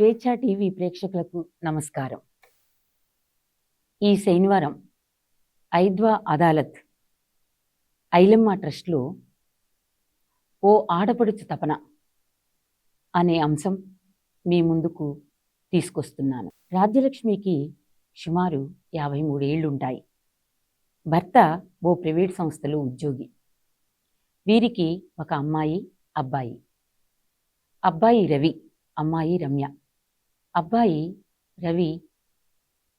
స్వేచ్ఛ టీవీ ప్రేక్షకులకు నమస్కారం. ఈ శనివారం ఐద్వా అదాలత్ ఐలమ్మ ట్రస్ట్లో ఓ ఆడపడుచు తపన అనే అంశం మీ ముందుకు తీసుకొస్తున్నాను. రాజ్యలక్ష్మికి సుమారు యాభై మూడేళ్ళుంటాయి భర్త ఓ ప్రైవేట్ సంస్థలో ఉద్యోగి. వీరికి ఒక అమ్మాయి అబ్బాయి. అబ్బాయి రవి అమ్మాయి రమ్య. అబ్బాయి రవి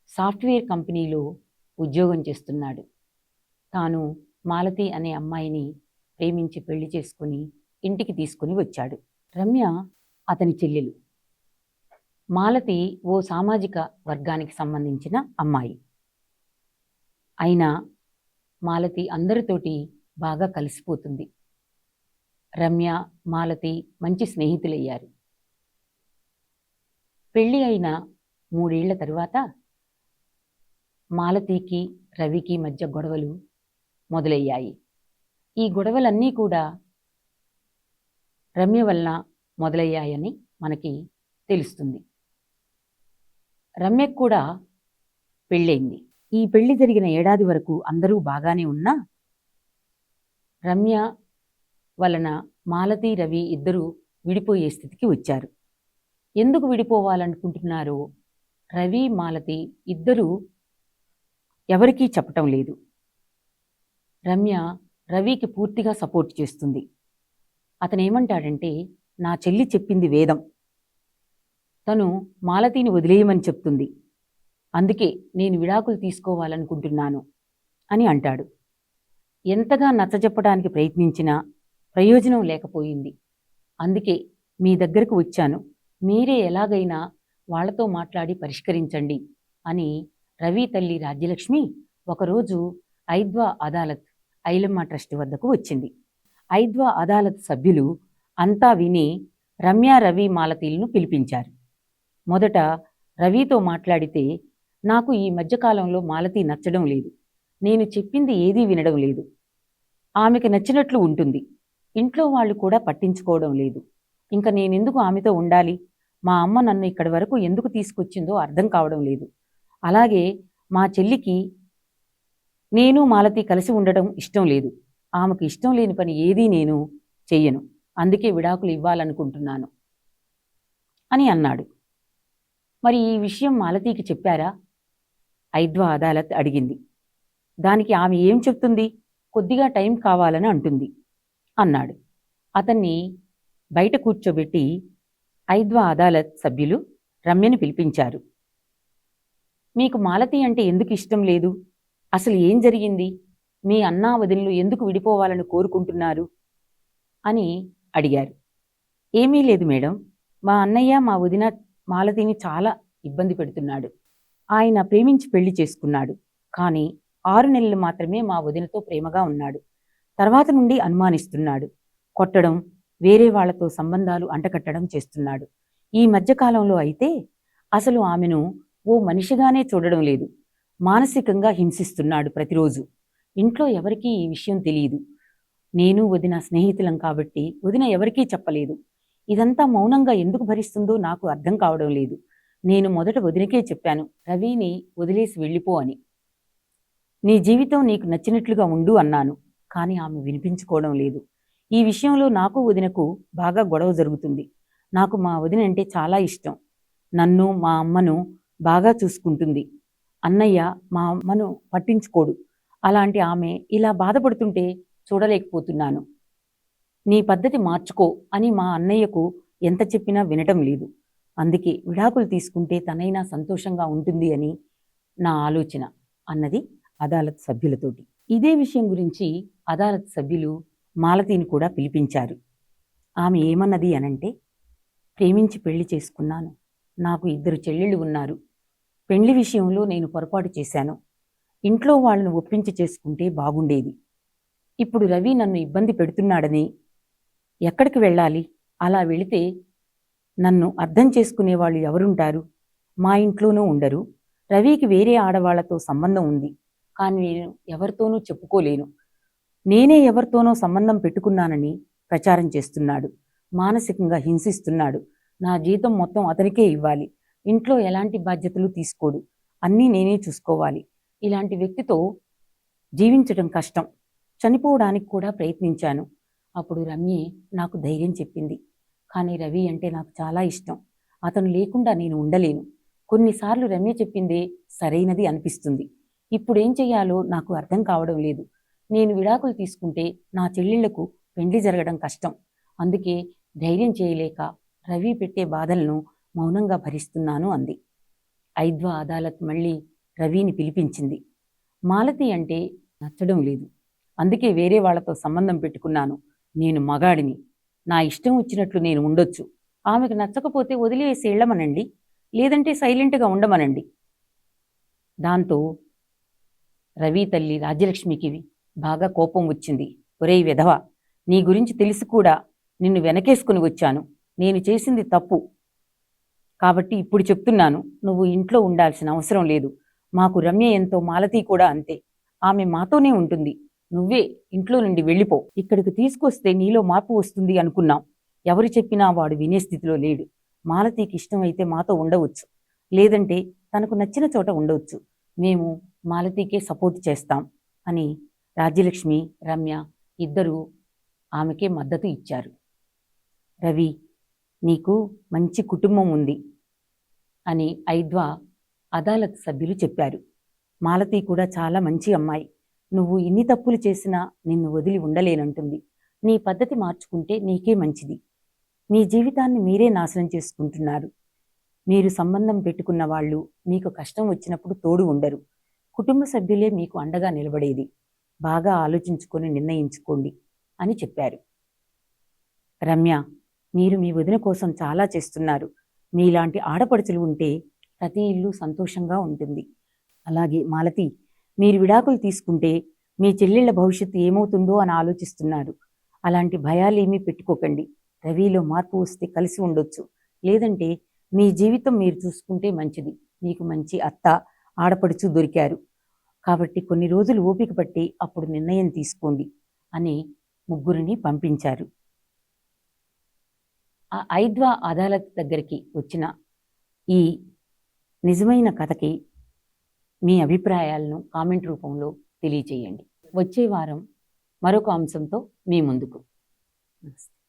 సాఫ్ట్వేర్ కంపెనీలో ఉద్యోగం చేస్తున్నాడు. తాను మాలతి అనే అమ్మాయిని ప్రేమించి పెళ్ళి చేసుకుని ఇంటికి తీసుకుని వచ్చాడు. రమ్య అతని చెల్లెలు. మాలతి ఓ సామాజిక వర్గానికి సంబంధించిన అమ్మాయి. అయినా మాలతి అందరితోటి బాగా కలిసిపోతుంది. రమ్య మాలతి మంచి స్నేహితులయ్యారు. పెళ్ళి అయిన మూడేళ్ళ తరువాత మాలతికి రవికి మధ్య గొడవలు మొదలయ్యాయి. ఈ గొడవలన్నీ కూడా రమ్య వలన మొదలయ్యాయని మనకి తెలుస్తుంది. రమ్యకు కూడా పెళ్ళైంది. ఈ పెళ్ళి జరిగిన ఏడాది వరకు అందరూ బాగానే ఉన్నా రమ్య వలన మాలతి రవి ఇద్దరూ విడిపోయే స్థితికి వచ్చారు. ఎందుకు విడిపోవాలనుకుంటున్నారో రవి మాలతి ఇద్దరూ ఎవరికీ చెప్పటం లేదు. రమ్య రవికి పూర్తిగా సపోర్ట్ చేస్తుంది. అతను ఏమంటాడంటే నా చెల్లి చెప్పింది వేదం. తను మాలతిని వదిలేయమని చెప్తుంది. అందుకే నేను విడాకులు తీసుకోవాలనుకుంటున్నాను అని అంటాడు. ఎంతగా నచ్చజెప్పడానికి ప్రయత్నించినా ప్రయోజనం లేకపోయింది. అందుకే మీ దగ్గరకు వచ్చాను. మీరే ఎలాగైనా వాళ్ళతో మాట్లాడి పరిష్కరించండి అని రవి తల్లి రాజ్యలక్ష్మి ఒకరోజు ఐద్వా అదాలత్ ఐలమ్మ ట్రస్ట్ వద్దకు వచ్చింది. ఐద్వా అదాలత్ సభ్యులు అంతా విని రమ్య రవి మాలతీలను పిలిపించారు. మొదట రవితో మాట్లాడితే నాకు ఈ మధ్యకాలంలో మాలతి నచ్చడం లేదు. నేను చెప్పింది ఏదీ వినడం లేదు. ఆమెకి నచ్చినట్లు ఉంటుంది. ఇంట్లో వాళ్ళు కూడా పట్టించుకోవడం లేదు. ఇంకా నేనెందుకు ఆమెతో ఉండాలి? మా అమ్మ నన్ను ఇక్కడి వరకు ఎందుకు తీసుకొచ్చిందో అర్థం కావడం లేదు. అలాగే మా చెల్లికి నేను మాలతి కలిసి ఉండడం ఇష్టం లేదు. ఆమెకు ఇష్టం లేని పని ఏదీ నేను చెయ్యను. అందుకే విడాకులు ఇవ్వాలనుకుంటున్నాను అని అన్నాడు. మరి ఈ విషయం మాలతీకి చెప్పారా? ఐద్వా అదాలత్ అడిగింది. దానికి ఆమె ఏం చెప్తుంది? కొద్దిగా టైం కావాలని అంటుంది అన్నాడు. అతన్ని బయట కూర్చోబెట్టి ఐద్వా అదాలత్ సభ్యులు రమ్యను పిలిపించారు. మీకు మాలతి అంటే ఎందుకు ఇష్టం లేదు? అసలు ఏం జరిగింది? మీ అన్నా వదినలు ఎందుకు విడిపోవాలని కోరుకుంటున్నారు? అని అడిగారు. ఏమీ లేదు మేడం. మా అన్నయ్య మా వదిన మాలతిని చాలా ఇబ్బంది పెడుతున్నాడు. ఆయన ప్రేమించి పెళ్ళి చేసుకున్నాడు. కానీ ఆరు నెలలు మాత్రమే మా వదినతో ప్రేమగా ఉన్నాడు. తర్వాత నుండి అనుమానిస్తున్నాడు. కొట్టడం వేరే వాళ్ళతో సంబంధాలు అంటకట్టడం చేస్తున్నాడు. ఈ మధ్యకాలంలో అయితే అసలు ఆమెను ఓ మనిషిగానే చూడడం లేదు. మానసికంగా హింసిస్తున్నాడు ప్రతిరోజు. ఇంట్లో ఎవరికీ ఈ విషయం తెలియదు నేను వదిన స్నేహితులం కాబట్టి వదిన ఎవరికీ చెప్పలేదు. ఇదంతా మౌనంగా ఎందుకు భరిస్తుందో నాకు అర్థం కావడం లేదు. నేను మొదట వదినకే చెప్పాను రవిని వదిలేసి వెళ్ళిపో అని. నీ జీవితం నీకు నచ్చినట్లుగా ఉండు అన్నాను కానీ ఆమె వినిపించుకోవడం లేదు. ఈ విషయంలో నాకు వదినకు బాగా గొడవ జరుగుతుంది. నాకు మా వదిన అంటే చాలా ఇష్టం. నన్ను మా అమ్మను బాగా చూసుకుంటుంది. అన్నయ్య మా అమ్మను పట్టించుకోడు. అలాంటి ఆమె ఇలా బాధపడుతుంటే చూడలేకపోతున్నాను. నీ పద్ధతి మార్చుకో అని మా అన్నయ్యకు ఎంత చెప్పినా వినటం లేదు. అందుకే విడాకులు తీసుకుంటే తనైనా సంతోషంగా ఉంటుంది అని నా ఆలోచన. అన్నది అదాలత్ సభ్యులతోటి. ఇదే విషయం గురించి అదాలత్ సభ్యులు మాలతీని కూడా పిలిపించారు. ఆమె ఏమన్నది అనంటే ప్రేమించి పెళ్ళి చేసుకున్నాను. నాకు ఇద్దరు చెల్లెళ్ళు ఉన్నారు. పెళ్ళి విషయంలో నేను పొరపాటు చేశాను. ఇంట్లో వాళ్ళను ఒప్పించి చేసుకుంటే బాగుండేది. ఇప్పుడు రవి నన్ను ఇబ్బంది పెడుతున్నాడని. ఎక్కడికి వెళ్ళాలి? అలా వెళితే నన్ను అర్థం చేసుకునే వాళ్ళు ఎవరుంటారు? మా ఇంట్లోనూ ఉండరు. రవికి వేరే ఆడవాళ్ళతో సంబంధం ఉంది. కానీ నేను ఎవరితోనూ చెప్పుకోలేను. నేనే ఎవరితోనో సంబంధం పెట్టుకున్నానని ప్రచారం చేస్తున్నాడు. మానసికంగా హింసిస్తున్నాడు. నా జీతం మొత్తం అతనికే ఇవ్వాలి. ఇంట్లో ఎలాంటి బాధ్యతలు తీసుకోడు. అన్నీ నేనే చూసుకోవాలి. ఇలాంటి వ్యక్తితో జీవించడం కష్టం. చనిపోవడానికి కూడా ప్రయత్నించాను. అప్పుడు రమ్య నాకు ధైర్యం చెప్పింది. కానీ రవి అంటే నాకు చాలా ఇష్టం. అతను లేకుండా నేను ఉండలేను. కొన్నిసార్లు రమ్య చెప్పిందే సరైనది అనిపిస్తుంది. ఇప్పుడేం చేయాలో చెయ్యాలో నాకు అర్థం కావడం లేదు. నేను విడాకులు తీసుకుంటే నా చెల్లెళ్ళకు పెండ్లి జరగడం కష్టం. అందుకే ధైర్యం చేయలేక రవి పెట్టే బాధలను మౌనంగా భరిస్తున్నాను అంది. ఐద్వా అదాలత్ మళ్ళీ రవిని పిలిపించింది. మాలతి అంటే నచ్చడం లేదు. అందుకే వేరే వాళ్ళతో సంబంధం పెట్టుకున్నాను. నేను మగాడిని. నా ఇష్టం వచ్చినట్లు నేను ఉండొచ్చు. ఆమెకు నచ్చకపోతే వదిలేసి వెళ్ళమనండి లేదంటే సైలెంట్గా ఉండమనండి. దాంతో రవి తల్లి రాజ్యలక్ష్మికి బాగా కోపం వచ్చింది. ఒరేయ్ విధవ నీ గురించి తెలిసి కూడా నిన్ను వెనకేసుకుని వచ్చాను. నేను చేసింది తప్పు. కాబట్టి ఇప్పుడు చెప్తున్నాను నువ్వు ఇంట్లో ఉండాల్సిన అవసరం లేదు. మాకు రమ్య ఎంతో మాలతి కూడా అంతే. ఆమె మాతోనే ఉంటుంది. నువ్వే ఇంట్లో నుండి వెళ్ళిపో. ఇక్కడికి తీసుకొస్తే నీలో మార్పు వస్తుంది అనుకున్నాం. ఎవరు చెప్పినా వాడు వినే స్థితిలో లేడు. మాలతీకి ఇష్టమైతే మాతో ఉండవచ్చు. లేదంటే తనకు నచ్చిన చోట ఉండవచ్చు. మేము మాలతీకే సపోర్ట్ చేస్తాం అని రాజ్యలక్ష్మి రమ్య ఇద్దరూ ఆమెకే మద్దతు ఇచ్చారు. రవి నీకు మంచి కుటుంబం ఉంది అని ఐద్వా అదాలత్ సభ్యులు చెప్పారు. మాలతి కూడా చాలా మంచి అమ్మాయి. నువ్వు ఇన్ని తప్పులు చేసినా నిన్ను వదిలి ఉండలేనంటుంది. నీ పద్ధతి మార్చుకుంటే నీకే మంచిది. మీ జీవితాన్ని మీరే నాశనం చేసుకుంటున్నారు. మీరు సంబంధం పెట్టుకున్న వాళ్ళు మీకు కష్టం వచ్చినప్పుడు తోడు ఉండరు. కుటుంబ సభ్యులే మీకు అండగా నిలబడేది. బాగా ఆలోచించుకొని నిర్ణయించుకోండి అని చెప్పారు. రమ్య మీరు మీ వదిన కోసం చాలా చేస్తున్నారు. మీలాంటి ఆడపడుచులు ఉంటే ప్రతి ఇల్లు సంతోషంగా ఉంటుంది. అలాగే మాలతి మీరు విడాకులు తీసుకుంటే మీ చెల్లెళ్ళ భవిష్యత్తు ఏమవుతుందో అని ఆలోచిస్తున్నారు. అలాంటి భయాలేమీ పెట్టుకోకండి. రవిలో మార్పు వస్తే కలిసి ఉండొచ్చు. లేదంటే మీ జీవితం మీరు చూసుకుంటే మంచిది. మీకు మంచి అత్త ఆడపడుచు దొరికారు. కాబట్టి కొన్ని రోజులు ఓపిక పట్టి అప్పుడు నిర్ణయం తీసుకోండి అని ముగ్గురిని పంపించారు. ఆ ఐద్వా అదాలత్ దగ్గరికి వచ్చిన ఈ నిజమైన కథకి మీ అభిప్రాయాలను కామెంట్ రూపంలో తెలియచేయండి. వచ్చే వారం మరొక అంశంతో మీ ముందుకు. నమస్తే.